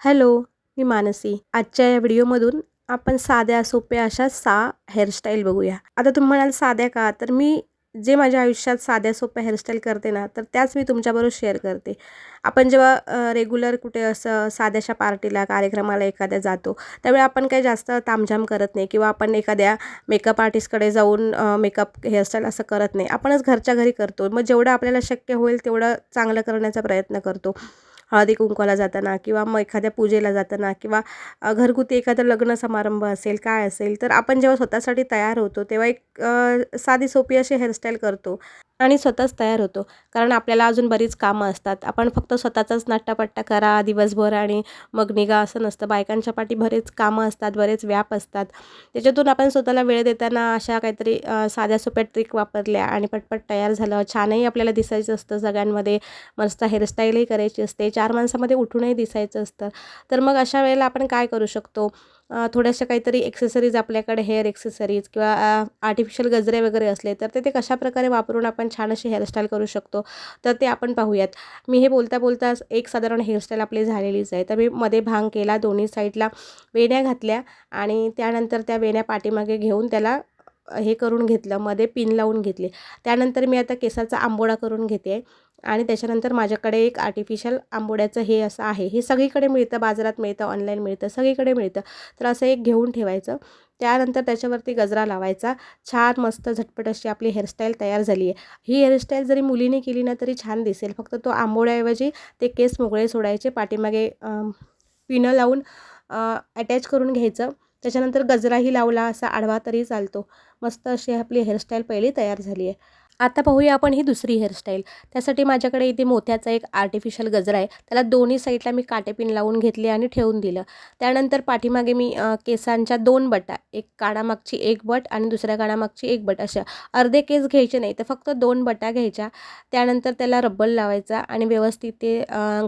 Hello मी मानसी. आजच्या या व्हिडिओमधून आपण साध्या सोप्या अशा सहा हेअरस्टाईल बघूया. आता तुम्ही म्हणाल साध्या का? तर मी जे माझ्या आयुष्यात साध्या सोप्या हेअरस्टाईल करते ना तर त्याच मी तुमच्याबरोबर शेअर करते. आपण जेव्हा रेग्युलर कुठे असं साध्याशा पार्टीला कार्यक्रमाला एखाद्या जातो त्यावेळी आपण काही जास्त तामझाम करत नाही किंवा आपण एखाद्या मेकअप आर्टिस्टकडे जाऊन मेकअप हेअरस्टाईल असं करत नाही. आपणच घरच्या घरी करतो. मग जेवढं आपल्याला शक्य होईल तेवढं चांगलं करण्याचा प्रयत्न करतो. हळदी कुंकवाला जाताना किंवा मग एखाद्या पूजेला जाताना किंवा घरगुती एखादं लग्न समारंभ असेल काय असेल तर आपण जेव्हा स्वतःसाठी तयार होतो तेव्हा एक साधी सोपी अशी हेअरस्टाईल करतो. आणि स्वतःच तयार होतो. कारण आपल्याला अजून बरीच कामं असतात. आपण फक्त स्वतःचाच नाट्टापट्टा करा दिवसभर आणि मग निघा असं नसतं. बायकांच्या पाठी बरेच कामं असतात बरेच व्याप असतात. त्याच्यातून आपण स्वतःला वेळ देताना अशा काहीतरी साध्या सोप्या ट्रिक वापरल्या आणि पटपट तयार झालं. छानही आपल्याला दिसायचं असतं सगळ्यांमध्ये. मस्त हेअरस्टाईलही करायची असते. चार माणसामध्ये उठूनही दिसायचं असतं. तर मग अशा वेळेला आपण काय करू शकतो? थोड्याशा काहीतरी एक्सेसरीज आपल्याकडे हेअर एक्सेसरीज किंवा आर्टिफिशियल गजरे वगैरे असले तर ते ते कशाप्रकारे वापरून आपण छान अशी हेअरस्टाईल करू शकतो तर ते आपण पाहूयात. मी हे बोलता बोलता एक साधारण हेअरस्टाईल आपली झालेलीच आहे. तर मी मध्ये भांग केला दोन्ही साईडला वेण्या घातल्या आणि त्यानंतर त्या वेण्या पाठीमागे घेऊन त्याला हे करून घेतलं मध्ये पिन लावून घेतले. त्यानंतर मी आता केसाचा आंबोळा करून घेते आणि त्याच्यानंतर माझ्याकडे एक आर्टिफिशियल आंबोड्याचं हे असं आहे. हे सगळीकडे मिळतं बाजारात मिळतं ऑनलाईन मिळतं सगळीकडे मिळतं. तर असं एक घेऊन ठेवायचं. त्यानंतर त्याच्यावरती गजरा लावायचा. छान मस्त झटपट अशी आपली हेअरस्टाईल तयार झाली आहे. ही हेअरस्टाईल जरी मुलीने केली ना तरी छान दिसेल. फक्त तो आंबोड्याऐवजी ते केस मोकळे सोडायचे पाठीमागे पिनं लावून अटॅच करून घ्यायचं. त्याच्यानंतर गजराही लावला असा आडवा तरी चालतो. मस्त अशी आपली हेअरस्टाईल पहिली तयार झाली आहे. आता पाहूया आपण ही दुसरी हेअरस्टाईल त्यासाठी माझ्याकडे इथे मोत्याचा एक आर्टिफिशियल गजरा आहे. त्याला दोन्ही साईडला मी काटेपिन लावून घेतले आणि ठेवून दिलं. त्यानंतर पाठीमागे मी केसांच्या दोन बटा एक कानामागची एक बट आणि दुसऱ्या कानामागची एक बट. अशा अर्धे केस घ्यायचे नाही तर फक्त दोन बटा घ्यायच्या. त्यानंतर त्याला रब्बल लावायचा आणि व्यवस्थित ते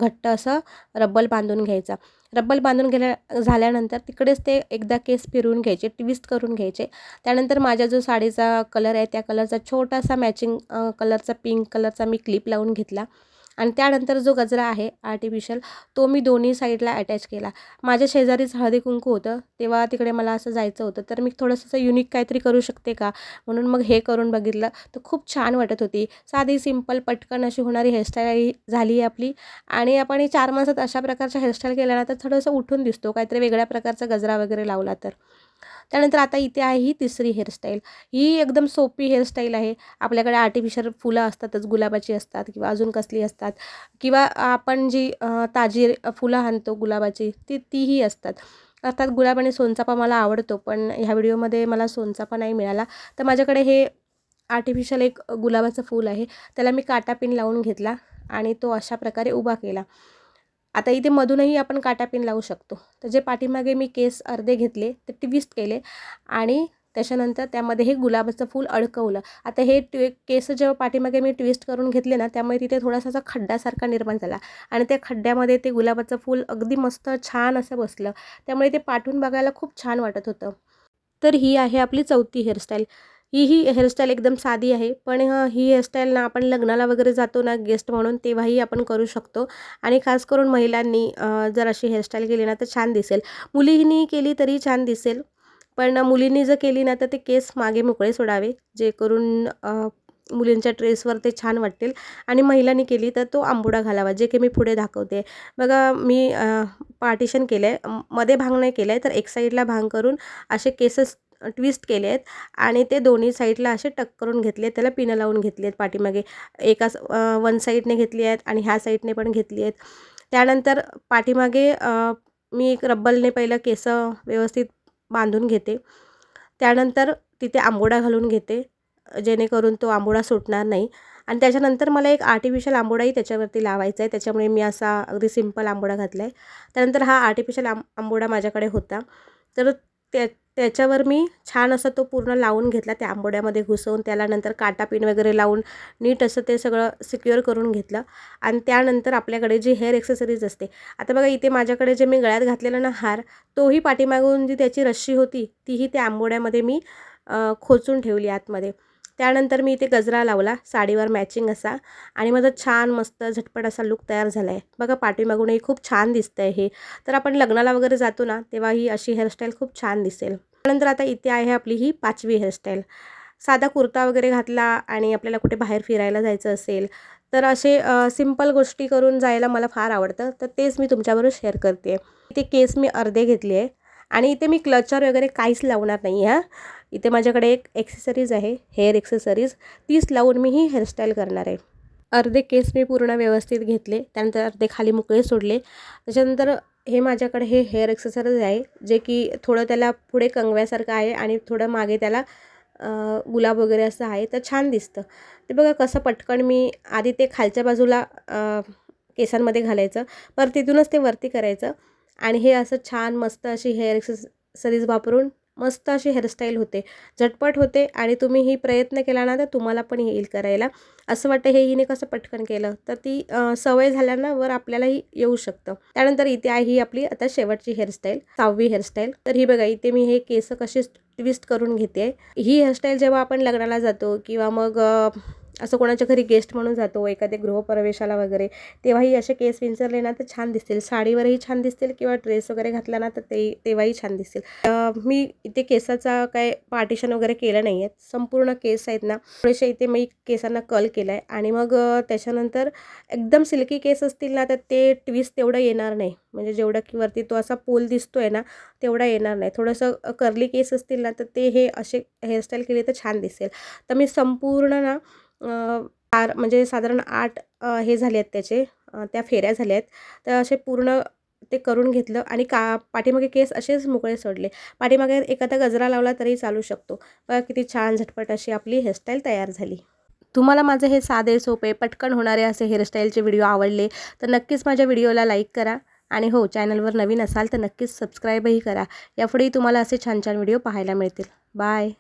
घट्ट असं रब्बल बांधून घ्यायचा. रब्बल बांधून गेल्या झाल्यानंतर तिकडेच ते एकदा केस फिरवून घ्यायचे ट्विस्ट करून घ्यायचे. त्यानंतर माझ्या जो साडीचा कलर आहे त्या कलरचा छोटासा मॅचिंग कलरचा पिंक कलरचा मी क्लिप लावून घेतला. आणि त्यानंतर जो गजरा आहे आर्टिफिशियल तो मी दोन्ही साईडला अटॅच केला. माझ्या शेजारीच हळदी कुंकू होतं. तेव्हा तिकडे मला असं जायचं होतं. तर मी थोडंसं असं युनिक काहीतरी करू शकते का? म्हणून मग हे करून बघितलं. तर खूप छान वाटत होती. साधी सिंपल पटकन अशी होणारी हेअरस्टाईल झाली आहे आपली. आणि आपण चार माणसात अशा प्रकारच्या हेअरस्टाईल केल्यानंतर थोडंसं उठून दिसतो. काहीतरी वेगळ्या प्रकारचा गजरा वगैरे लावला तर. त्यानंतर आता इथे आहे ही तिसरी हेअरस्टाईल ही एकदम सोपी हेअरस्टाईल आहे. आपल्याकडे आर्टिफिशियल फुलं असतातच गुलाबाची असतात किंवा अजून कसली असतात किंवा आपण जी ताजी फुलं आणतो गुलाबाची ती तीही असतात. अर्थात गुलाब आणि सोनचापा मला आवडतो पण ह्या व्हिडिओमध्ये मला सोनचापा नाही मिळाला. तर माझ्याकडे हे आर्टिफिशियल एक गुलाबाचं फूल आहे. त्याला मी काटा पिन लावून घेतला आणि तो अशा प्रकारे उभा केला. आता इथे मधूनही आपण काटा पिन लावू शकतो. तर जे पाठीमागे मी केस अर्धे घेतले ते ट्विस्ट केले आणि त्याच्यानंतर त्यामध्ये हे गुलाबाचं फूल अडकवलं. आता हे केस जेव्हा पाठीमागे मी ट्विस्ट करून घेतले ना त्यामुळे तिथे थोडासा असा खड्ड्यासारखा निर्माण झाला आणि त्या खड्ड्यामध्ये ते गुलाबाचं फूल अगदी मस्त छान असं बसलं. त्यामुळे ते पाठून बघायला खूप छान वाटत होतं. तर ही आहे आपली चौथी हेअरस्टाईल ही ही हेअरस्टाईल एकदम साधी आहे. पण ही हेअरस्टाईल ना आपण लग्नाला वगैरे जातो ना गेस्ट म्हणून तेव्हाही आपण करू शकतो. आणि खास करून महिलांनी जर अशी हेअरस्टाईल केली ना तर छान दिसेल. मुलींनी केली तरी छान दिसेल. पण मुलींनी जर केली ना तर ते केस मागे मोकळे सोडावे. जे करून मुलींच्या ड्रेसवर ते छान वाटतील. आणि महिलांनी केली तर तो आंबुडा घालावा जे की मी पुढे दाखवते. बघा मी पार्टिशन केलं आहे मध्ये भांग नाही केलं आहे तर एक साईडला भांग करून असे केसेस ट्विस्ट केले आहेत आणि ते दोन्ही साईडला असे टक करून घेतले आहेत त्याला पिनं लावून घेतली आहेत पाठीमागे. एका वन साईडने घेतली आहेत आणि ह्या साईडने पण घेतली आहेत. त्यानंतर पाठीमागे मी एक रब्बलने पहिलं केस व्यवस्थित बांधून घेते. त्यानंतर तिथे आंबोडा घालून घेते जेणेकरून तो आंबोडा सुटणार नाही. आणि त्याच्यानंतर मला एक आर्टिफिशियल आंबोडाही त्याच्यावरती लावायचा आहे त्याच्यामुळे मी असा अगदी सिंपल आंबोडा घातला आहे त्यानंतर हा आर्टिफिशियल आं आंबोडा माझ्याकडे होता. तर त्या त्याच्यावर मी छान असं तो पूर्ण लावून घेतला. त्या आंबोड्यामध्ये घुसवून त्याला नंतर काटा पिन वगैरे लावून नीट असं ते सगळं सिक्युअर करून घेतलं. आणि त्यानंतर आपल्याकडे जी हेअर एक्सेसरीज असते. आता बघा इथे माझ्याकडे जे मी गळ्यात घातलेला ना हार तोही पाठीमागून जी त्याची रश्शी होती तीही त्या आंबोड्यामध्ये मी खोचून ठेवली आतमध्ये. त्यानंतर मी इथे गजरा लावला साडीवर मॅचिंग असा आणि माझा छान मस्त झटपट असा लुक तयार झाला आहे बघा पाठीमागूनही खूप छान दिसतं आहे हे. तर आपण लग्नाला वगैरे जातो ना तेव्हा ही अशी हेअरस्टाईल खूप छान दिसेल. त्यानंतर आता इथे आहे आपली ही पाचवी हेअरस्टाईल साधा कुर्ता वगैरे घातला आणि आपल्याला कुठे बाहेर फिरायला जायचं असेल तर असे सिंपल गोष्टी करून जायला मला फार आवडतं. तर तेच मी तुमच्याबरोबर शेअर करते. इथे केस मी अर्धे घेतले आहे आणि इथे मी क्लचर वगैरे काहीच लावणार नाही आहे इथे माझ्याकडे एक एक्सेसरीज आहे हेअर एक्सेसरीज तीच लावून मी ही हेअरस्टाईल करणार आहे. अर्धे केस मी पूर्ण व्यवस्थित घेतले त्यानंतर अर्धे खाली मोकळे सोडले. त्याच्यानंतर हे माझ्याकडे हे हेअर एक्सेसरीज आहे जे की थोडं त्याला पुढे कंगव्यासारखं आहे आणि थोडं मागे त्याला गुलाब वगैरे असं आहे तर छान दिसतं. ते बघा कसं पटकन मी आधी ते खालच्या बाजूला केसांमध्ये घालायचं पर तिथूनच ते वरती करायचं. आणि हे असं छान मस्त अशी हेअर एक्सेसरीज वापरून मस्त अशी हेअरस्टाईल होते. झटपट होते आणि तुम्ही ही प्रयत्न केला ना तर तुम्हाला पण येईल करायला. असं वाटतं हे हिने कसं पटकन केलं? तर ती सवय झाल्यानं वर आपल्यालाही येऊ शकतं. त्यानंतर इथे आहे ही आपली आता शेवटची हेअरस्टाईल सहावी हेअरस्टाईल तर ही बघा इथे मी हे केस कसे ट्विस्ट करून घेते. ही हेअरस्टाईल जेव्हा आपण लग्नाला जातो किंवा मग असं कोणाच्या घरी गेस्ट म्हणून जातो एखाद्या गृहप्रवेशाला वगैरे तेव्हाही असे केस विंचरले ना तर छान दिसतील. साडीवरही छान दिसतील किंवा ड्रेस वगैरे घातला ना तर ते तेव्हाही छान दिसतील. मी इथे केसाचा काय पार्टिशन वगैरे केलं नाही आहे. संपूर्ण केस आहेत ना थोडेसे इथे मी केसांना कल केला आहे आणि मग त्याच्यानंतर एकदम सिल्की केस असतील ना तर ते ट्विस्ट तेवढं येणार नाही. म्हणजे जेवढं की वरती तो असा पोल दिसतोय ना तेवढा येणार नाही. थोडंसं कर्ली केस असतील ना तर ते हे असे हेअरस्टाईल केले तर छान दिसेल. तर मी संपूर्ण ना चार म्हणजे साधारण आठ हे झाले आहेत त्याचे त्या फेऱ्या झाल्या आहेत. तर असे पूर्ण ते करून घेतलं आणि का पाठीमागे केस असेच मोकळे सोडले. पाठीमागे एखादा गजरा लावला तरी चालू शकतो. बघा किती छान झटपट अशी आपली हेअरस्टाईल तयार झाली. तुम्हाला माझे हे साधे सोपे पटकन होणारे असे हेअरस्टाईलचे व्हिडिओ आवडले तर नक्कीच माझ्या व्हिडिओला लाईक करा. आणि हो चॅनलवर नवीन असाल तर नक्कीच सबस्क्राईबही करा. यापुढेही तुम्हाला असे छान छान व्हिडिओ पाहायला मिळतील. बाय